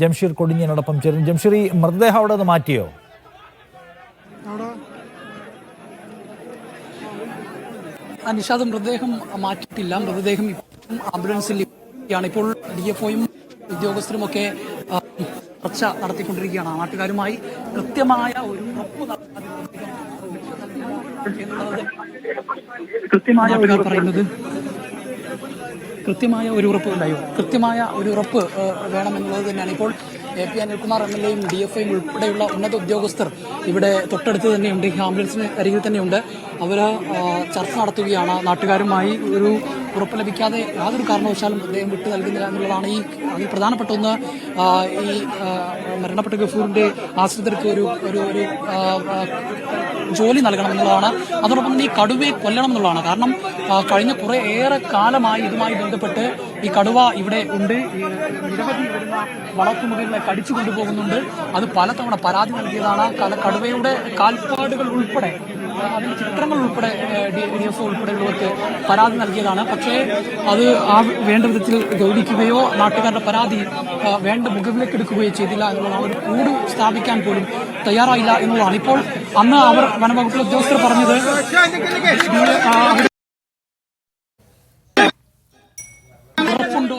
ജംഷീർ കൊടിഞ്ഞിനോടൊപ്പം ചേരുന്നു. ജംഷീർ ഈ മൃതദേഹം അവിടെ നിന്ന് മാറ്റിയോ? ആ നിഷാദ് മൃതദേഹം മാറ്റിയിട്ടില്ല. മൃതദേഹം ഇപ്പോഴും ആംബുലൻസിൽ ആണ് ഇപ്പോൾ ഡി എഫ് ഒയും ഉദ്യോഗസ്ഥരുമൊക്കെ ചർച്ച നടത്തിക്കൊണ്ടിരിക്കുകയാണ്. നാട്ടുകാരുമായി കൃത്യമായ ഒരു ഉറപ്പ് കൃത്യമായ പറയുന്നത് കൃത്യമായ ഒരു ഉറപ്പ് ഉണ്ടായോ കൃത്യമായ ഒരു ഉറപ്പ് വേണമെന്നുള്ളത് തന്നെയാണ്. ഇപ്പോൾ A P Anilkumar M L എയും ഡി എഫ് ഐയും ഉൾപ്പെടെയുള്ള ഉന്നത ഉദ്യോഗസ്ഥർ ഇവിടെ തൊട്ടടുത്ത് തന്നെയുണ്ട് ആംബുലൻസിന് അരികിൽ തന്നെയുണ്ട്. അവർ ചർച്ച നടത്തുകയാണ്. നാട്ടുകാരുമായി ഒരു ഉറപ്പ് ലഭിക്കാതെ യാതൊരു കാരണവശാലും അദ്ദേഹം വിട്ടു നൽകുന്നില്ല എന്നുള്ളതാണ് ഈ അതിൽ പ്രധാനപ്പെട്ട ഒന്ന്. ഈ മരണപ്പെട്ട ഗഫൂറിന്റെ ആശ്രിതർക്ക് ഒരു ഒരു ജോലി നൽകണം എന്നുള്ളതാണ്. അതോടൊപ്പം ഈ കടുവയെ കൊല്ലണം എന്നുള്ളതാണ്. കാരണം കഴിഞ്ഞ കുറെ ഏറെ കാലമായി ഇതുമായി ബന്ധപ്പെട്ട് ഈ കടുവ ഇവിടെ ഉണ്ട്. നിരവധി വരുന്ന വളർത്തുമൃഗങ്ങളെ കടിച്ചു കൊണ്ടുപോകുന്നുണ്ട്. അത് പലതവണ പരാതി നൽകിയതാണ്. കടുവയുടെ കാൽപ്പാടുകൾ ഉൾപ്പെടെ അതിൽ ചിത്രങ്ങൾ ഉൾപ്പെടെ ഡി എഫ് ഉൾപ്പെടെയുള്ളവർക്ക് പരാതി നൽകിയതാണ്. പക്ഷേ അത് ആ വേണ്ട വിധത്തിൽ ഗൗരിക്കുകയോ നാട്ടുകാരുടെ പരാതി വേണ്ട മുഖവിലേക്ക് എടുക്കുകയോ ചെയ്തില്ല എന്നുള്ളതാണ്. ഒരു കൂട് സ്ഥാപിക്കാൻ പോലും തയ്യാറായില്ല എന്നുള്ളതാണ്. ഇപ്പോൾ അന്ന് അവർ വനവകുപ്പിലെ ഉദ്യോഗസ്ഥർ പറഞ്ഞത് ഉറപ്പുണ്ടോ